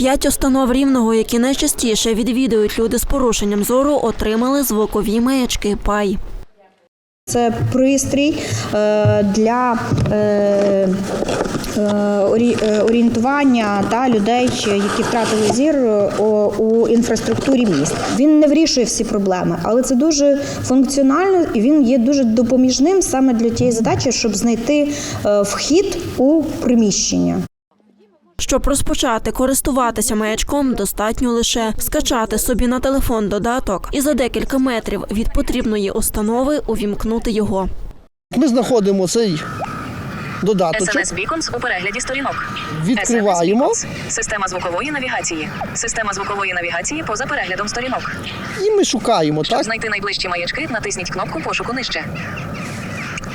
П'ять установ рівного, які найчастіше відвідують люди з порушенням зору, отримали звукові маячки пай. Це пристрій е, для е, е, орі- орієнтування та людей, які втратили зір у інфраструктурі міст. Він не вирішує всі проблеми, але це дуже функціонально і він є дуже допоміжним саме для тієї задачі, щоб знайти вхід у приміщення. Щоб розпочати користуватися маячком, достатньо лише скачати собі на телефон додаток і за декілька метрів від потрібної установи увімкнути його. Ми знаходимо цей додаточок, SMS Beacons у перегляді сторінок. Відкриваємо. SMS – система звукової навігації. Система звукової навігації поза переглядом сторінок. і ми шукаємо, Щоб так? знайти найближчі маячки, натисніть кнопку пошуку нижче.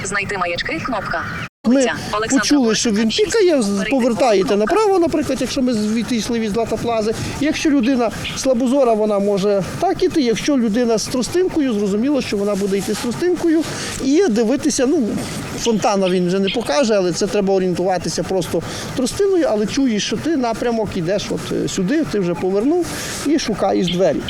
Знайти маячки кнопка. Ми почули, що він пікає, 6. Повертаєте направо, наприклад, якщо ми звідти йшли від Златоплази. Якщо людина слабозора, вона може так іти. Якщо людина з тростинкою, зрозуміло, що вона буде йти з тростинкою і дивитися. Ну, фонтана він вже не покаже, але це треба орієнтуватися просто тростиною, але чуєш, що ти напрямок ідеш от е, сюди, ти вже повернув і шукаєш двері.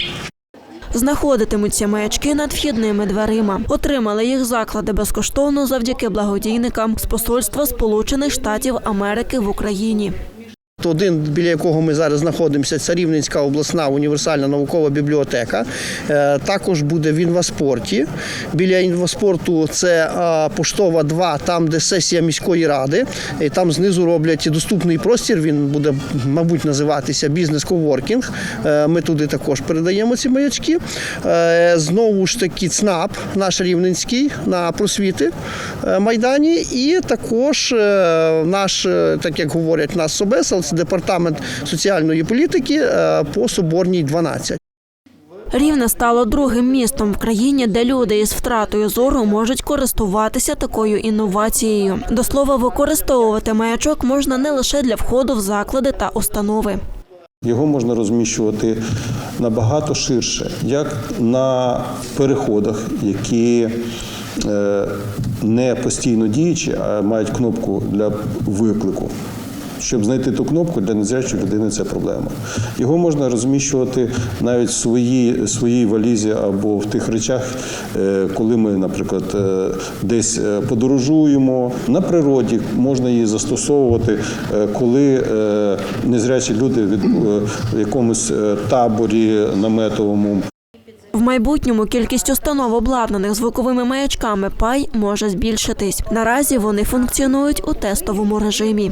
Знаходитимуться маячки над вхідними дверима. Отримали їх заклади безкоштовно завдяки благодійникам з посольства Сполучених Штатів Америки в Україні. Один, біля якого ми зараз знаходимося, це Рівненська обласна універсальна наукова бібліотека. Е, Також буде в інваспорті. Біля інваспорту це е, поштова 2, там, де сесія міської ради. І там знизу роблять доступний простір. Він буде, мабуть, називатися бізнес-коворкінг. Е, Ми туди також передаємо ці маячки. Знову ж таки, ЦНАП, наш рівненський на просвіти майдані. І також наш, так як говорять, нас СОБЕС, це департамент соціальної політики е, по Соборній 12. Рівне стало другим містом в країні, де люди із втратою зору можуть користуватися такою інновацією. До слова, використовувати маячок можна не лише для входу в заклади та установи. Його можна розміщувати набагато ширше, як на переходах, які е, не постійно діючі, а мають кнопку для виклику. Щоб знайти ту кнопку для незрячої людини це проблема. Його можна розміщувати навіть в своїй, своїй валізі або в тих речах, е, коли ми, наприклад, е, десь е, подорожуємо. На природі можна її застосовувати, коли незрячі люди в якомусь таборі наметовому В майбутньому кількість установ, обладнаних звуковими маячками пай, може збільшитись. Наразі вони функціонують у тестовому режимі.